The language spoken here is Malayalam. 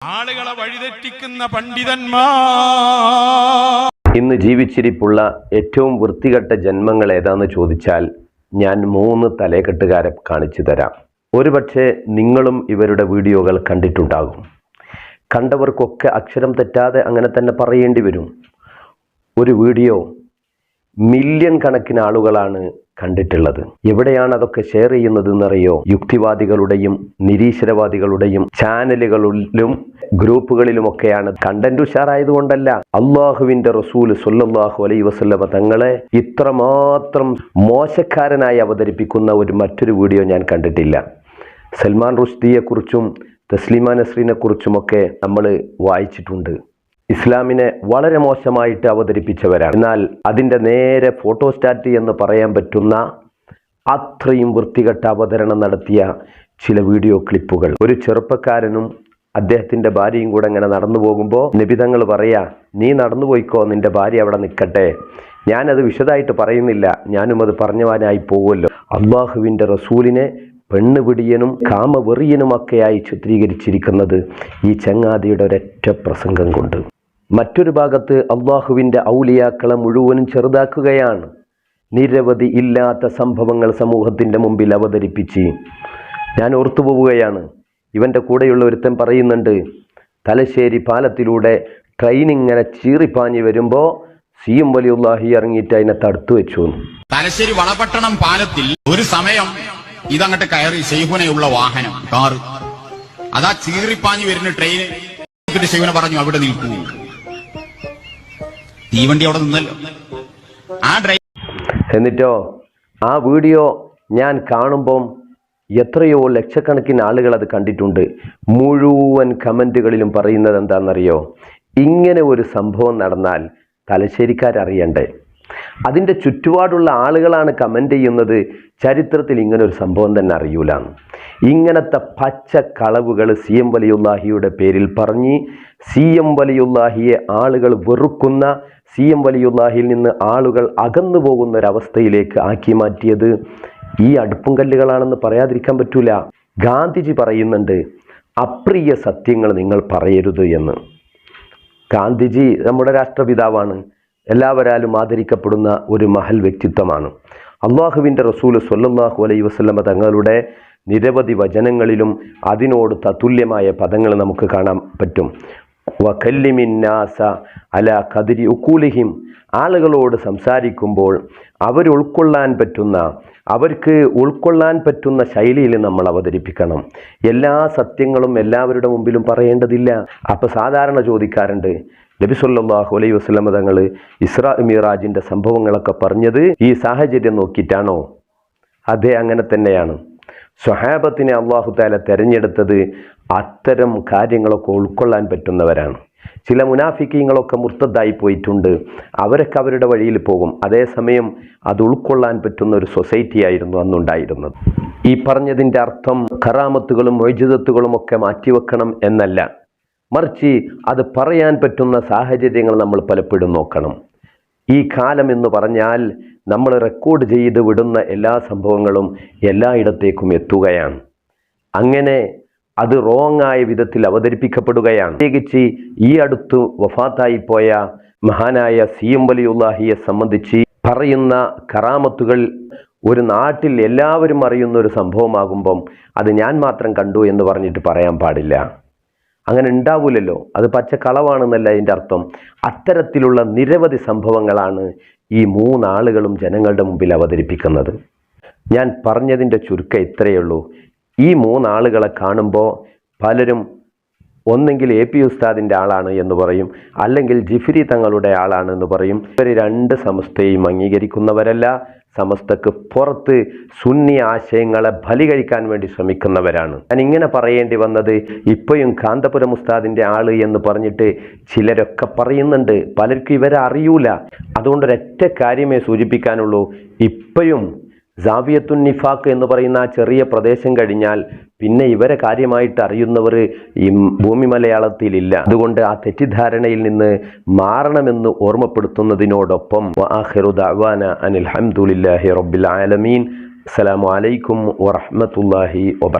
ആളുകളെ വഴിതെറ്റിക്കുന്ന പണ്ഡിതന്മാർ. ഇന്ന് ജീവിച്ചിരിപ്പുള്ള ഏറ്റവും വൃത്തികെട്ട ജന്മങ്ങൾ ഏതാന്ന് ചോദിച്ചാൽ ഞാൻ മൂന്ന് തലക്കെട്ടുകാരെ കാണിച്ചു തരാം. ഒരുപക്ഷെ നിങ്ങളും ഇവരുടെ വീഡിയോകൾ കണ്ടിട്ടുണ്ടാകും. കണ്ടവർക്കൊക്കെ അക്ഷരം തെറ്റാതെ അങ്ങനെ തന്നെ പറയേണ്ടി വരും. ഒരു വീഡിയോ മില്യൺ കണക്കിന് ആളുകളാണ് കണ്ടിട്ടുള്ളത്. എവിടെയാണ് അതൊക്കെ ഷെയർ ചെയ്യുന്നതെന്നറിയോ? യുക്തിവാദികളുടെയും നിരീശ്വരവാദികളുടെയും ചാനലുകളിലും ഗ്രൂപ്പുകളിലുമൊക്കെയാണ് കണ്ടന്റ് ഉഷാറായതുകൊണ്ടല്ല. അള്ളാഹുവിന്റെ റസൂൽ സൊല്ലാഹു അലൈ വസ്ല്ലമ തങ്ങളെ ഇത്രമാത്രം മോശക്കാരനായി അവതരിപ്പിക്കുന്ന ഒരു മറ്റൊരു വീഡിയോ ഞാൻ കണ്ടിട്ടില്ല. സൽമാൻ റുഷ്ദിയെക്കുറിച്ചും തസ്ലിമ നസ്രീനെക്കുറിച്ചുമൊക്കെ നമ്മൾ വായിച്ചിട്ടുണ്ട്. ഇസ്ലാമിനെ വളരെ മോശമായിട്ട് അവതരിപ്പിച്ചവരാണ്. എന്നാൽ അതിന്റെ നേരെ ഫോട്ടോസ്റ്റാറ്റ് എന്ന് പറയാൻ പറ്റുന്ന അത്രയും വൃത്തികെട്ട അവതരണം നടത്തിയ ചില വീഡിയോ ക്ലിപ്പുകൾ. ഒരു ചെറുപ്പക്കാരനും അദ്ദേഹത്തിന്റെ ഭാര്യയും കൂടെ ഇങ്ങനെ നടന്നു പോകുമ്പോൾ നിബിതങ്ങൾ പറയാ നീ നടന്നു പോയിക്കോ നിന്റെ ഭാര്യ അവിടെ നിൽക്കട്ടെ. ഞാനത് വിശദമായിട്ട് പറയുന്നില്ല. ഞാനും അത് പറഞ്ഞവാനായി പോകുമല്ലോ. അള്ളാഹുവിന്റെ റസൂലിനെ പെണ്ണുപിടിയനും കാമവെറിയനുമൊക്കെയായി ചിത്രീകരിച്ചിരിക്കുന്നത് ഈ ചങ്ങാതിയുടെ ഒരൊറ്റ പ്രസംഗം കൊണ്ട്. മറ്റൊരു ഭാഗത്ത് അള്ളാഹുവിന്റെ ഔലിയാക്കളെ മുഴുവനും ചെറുതാക്കുകയാണ്. നിരവധി ഇല്ലാത്ത സംഭവങ്ങൾ സമൂഹത്തിന്റെ മുമ്പിൽ അവതരിപ്പിച്ച് ഞാൻ ഓർത്തുപോവുകയാണ് ഇവന്റെ കൂടെയുള്ള ഒരുത്തൻ പറയുന്നുണ്ട് തലശ്ശേരി പാലത്തിലൂടെ ട്രെയിൻ ഇങ്ങനെ ചീറിപ്പാഞ്ഞ് വരുമ്പോൾ സി എം വലിയുള്ളാഹി ഇറങ്ങിയിട്ട് അതിനെ തടുത്തു വെച്ചു തലശ്ശേരി വളപട്ടണം പാലത്തിൽ ഒരു സമയം ഇതങ്ങട്ട് കയറി ഷെയ്ഹുനയുള്ള വാഹനം കാറ്. അതാ ചീറിപ്പാഞ്ഞ് വരുന്ന ട്രെയിൻ ഷെയ്ഹുന പറഞ്ഞു അവിടെ നിൽക്കൂ. തീവണ്ടി അവിടെ നിന്നല്ലോ. ആ ഡ്രൈവർ എന്നിട്ടോ ആ വീഡിയോ ഞാൻ കാണുമ്പം എത്രയോ ലക്ഷക്കണക്കിന് ആളുകൾ അത് കണ്ടിട്ടുണ്ട്. മുഴുവൻ കമന്റുകളിലും പറയുന്നത് എന്താണെന്നറിയോ? ഇങ്ങനെ ഒരു സംഭവം നടന്നാൽ തലശ്ശേരിക്കാരറിയണ്ടേ? അതിന്റെ ചുറ്റുപാടുള്ള ആളുകളാണ് കമന്റ് ചെയ്യുന്നത്. ചരിത്രത്തിൽ ഇങ്ങനെ ഒരു സംഭവം തന്നെ അറിയൂല. ഇങ്ങനത്തെ പച്ച കളവുകൾ സി എം വലിയുല്ലാഹിയുടെ പേരിൽ പറഞ്ഞ് സി എം വലിയുല്ലാഹിയെ ആളുകൾ വെറുക്കുന്ന സി എം വലിയുല്ലാഹിൽ നിന്ന് ആളുകൾ അകന്നു പോകുന്ന ഒരവസ്ഥയിലേക്ക് ആക്കി മാറ്റിയത്. ഈ അടുപ്പും കല്ലുകളാണെന്ന് പറയാതിരിക്കാൻ പറ്റൂല. ഗാന്ധിജി പറയുന്നുണ്ട് അപ്രിയ സത്യങ്ങൾ നിങ്ങൾ പറയരുത് എന്ന്. ഗാന്ധിജി നമ്മുടെ രാഷ്ട്രപിതാവാണ്. എല്ലാവരാലും ആദരിക്കപ്പെടുന്ന ഒരു മഹൽ വ്യക്തിത്വമാണ്. അള്ളാഹുവിന്റെ റസൂൽ സൊല്ലാഹു അലൈ വസ്ലമ തങ്ങളുടെ നിരവധി വചനങ്ങളിലും അതിനോട് തത്തുല്യമായ പദങ്ങൾ നമുക്ക് കാണാൻ പറ്റും. വഖല്ലിമിന്നാസ അല കതിരി ഉക്കൂലിഹിം. ആളുകളോട് സംസാരിക്കുമ്പോൾ അവർ ഉൾക്കൊള്ളാൻ പറ്റുന്ന അവർക്ക് ഉൾക്കൊള്ളാൻ പറ്റുന്ന ശൈലിയിൽ നമ്മൾ അവതരിപ്പിക്കണം. എല്ലാ സത്യങ്ങളും എല്ലാവരുടെ മുമ്പിലും പറയേണ്ടതില്ല. അപ്പോൾ സാധാരണ ചോദിക്കാറുണ്ട് നബി അലൈ വസ്ലമ തങ്ങൾ ഇസ്രാ മിറാജിന്റെ സംഭവങ്ങളൊക്കെ പറഞ്ഞത് ഈ സാഹചര്യം നോക്കിയിട്ടാണോ? അതെ അങ്ങനെ തന്നെയാണ്. സ്വഹാബത്തിനെ അള്ളാഹു താല തിരഞ്ഞെടുത്തത് അത്തരം കാര്യങ്ങളൊക്കെ ഉൾക്കൊള്ളാൻ പറ്റുന്നവരാണ്. ചില മുനാഫിക്കീങ്ങളൊക്കെ മുർത്തതായി പോയിട്ടുണ്ട്. അവരൊക്കെ അവരുടെ വഴിയിൽ പോകും. അതേസമയം അത് ഉൾക്കൊള്ളാൻ പറ്റുന്ന ഒരു സൊസൈറ്റി ആയിരുന്നു അന്നുണ്ടായിരുന്നത്. ഈ പറഞ്ഞതിന്റെ അർത്ഥം കറാമത്തുകളും മൊയ്ജിതത്തുകളും ഒക്കെ മാറ്റിവെക്കണം എന്നല്ല. മറിച്ച് അത് പറയാൻ പറ്റുന്ന സാഹചര്യങ്ങൾ നമ്മൾ പലപ്പോഴും നോക്കണം. ഈ കാലം എന്ന് പറഞ്ഞാൽ നമ്മൾ റെക്കോർഡ് ചെയ്ത് വിടുന്ന എല്ലാ സംഭവങ്ങളും എല്ലായിടത്തേക്കും എത്തുകയാണ്. അങ്ങനെ അത് റോങ് ആയ വിധത്തിൽ അവതരിപ്പിക്കപ്പെടുകയാണ്. പ്രത്യേകിച്ച് ഈ അടുത്ത് വഫാത്തായി പോയ മഹാനായ സി എം വലിയുല്ലാഹിയെ സംബന്ധിച്ച് പറയുന്ന കറാമത്തുകൾ ഒരു നാട്ടിൽ എല്ലാവരും അറിയുന്ന ഒരു സംഭവമാകുമ്പം അത് ഞാൻ മാത്രം കണ്ടു എന്ന് പറഞ്ഞിട്ട് പറയാൻ പാടില്ല. അങ്ങനെ ഉണ്ടാവില്ലല്ലോ അത് പച്ച കളവാണെന്നല്ല അതിന്റെ അർത്ഥം. അത്തരത്തിലുള്ള നിരവധി സംഭവങ്ങളാണ് ഈ മൂന്നാളുകളും ജനങ്ങളുടെ മുമ്പിൽ അവതരിപ്പിക്കുന്നത്. ഞാൻ പറഞ്ഞതിന്റെ ചുരുക്കം ഇത്രയേ ഉള്ളൂ. ഈ മൂന്നാളുകളെ കാണുമ്പോൾ പലരും ഒന്നെങ്കിൽ എ പി ഉസ്താദിന്റെ ആളാണ് എന്ന് പറയും. അല്ലെങ്കിൽ ജിഫ്രി തങ്ങളുടെ ആളാണ് എന്ന് പറയും. ഇവർ രണ്ട് സമസ്തയും അംഗീകരിക്കുന്നവരല്ല. സമസ്തക്ക് പുറത്ത് സുന്നി ആശയങ്ങളെ ബലി കഴിക്കാൻ വേണ്ടി ശ്രമിക്കുന്നവരാണ്. ഞാൻ ഇങ്ങനെ പറയേണ്ടി വന്നത് ഇപ്പോഴും കാന്തപുരം ഉസ്താദിന്റെ ആൾ എന്ന് പറഞ്ഞിട്ട് ചിലരൊക്കെ പറയുന്നുണ്ട്. പലർക്കും ഇവരെ അറിയൂല അതുകൊണ്ട് ഒരൊറ്റ കാര്യമേ സൂചിപ്പിക്കാനുള്ളൂ. ഇപ്പോഴും ജാവിയത്തുൻ നിഫാക്ക് എന്ന് പറയുന്ന ആ ചെറിയ പ്രദേശം കഴിഞ്ഞാൽ പിന്നെ ഇവരെ കാര്യമായിട്ട് അറിയുന്നവർ ഈ ഭൂമി മലയാളത്തിലില്ല അതുകൊണ്ട് ആ തെറ്റിദ്ധാരണയിൽ നിന്ന് മാറണമെന്ന് ഓർമ്മപ്പെടുത്തുന്നതിനോടൊപ്പം അനിൽ ഹംദുലില്ലാഹി റബ്ബിൽ ആലമീൻ അസ്സലാമു അലൈക്കും വറഹ്മത്തുള്ളാഹി വബറകാതുഹു.